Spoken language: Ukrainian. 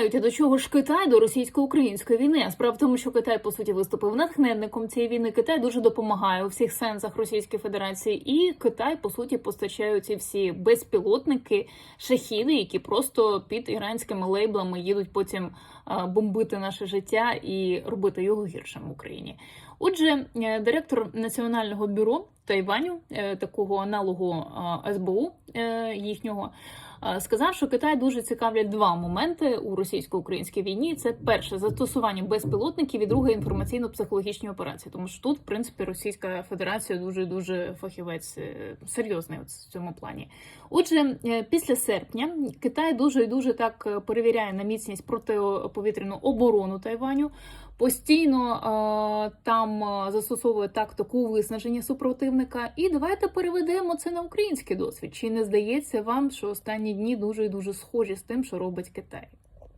питають, до чого ж Китай до російсько-української війни? А Справа в тому, що Китай по суті виступив натхненником цієї війни. Китай дуже допомагає у всіх сенсах Російській Федерації, і Китай по суті постачає ці всі безпілотники, шахіди, які просто під іранськими лейблами їдуть потім бомбити наше життя і робити його гіршим в Україні. Отже, е, директор національного бюро Тайваню, е, такого аналогу СБУ е, їхнього. Сказав, що Китай дуже цікавлять два моменти у російсько-українській війні. Це перше застосування безпілотників і друге інформаційно-психологічні операції. Тому що тут, в принципі, Російська Федерація дуже дуже фахівець е, серйозний в цьому плані. Отже, після серпня Китай дуже і дуже так перевіряє на міцність протиповітряну оборону Тайваню. Постійно там застосовує тактику виснаження супротивника. І давайте переведемо це на український досвід. Чи не здається вам, що останні дні дуже і дуже схожі з тим, що робить Китай?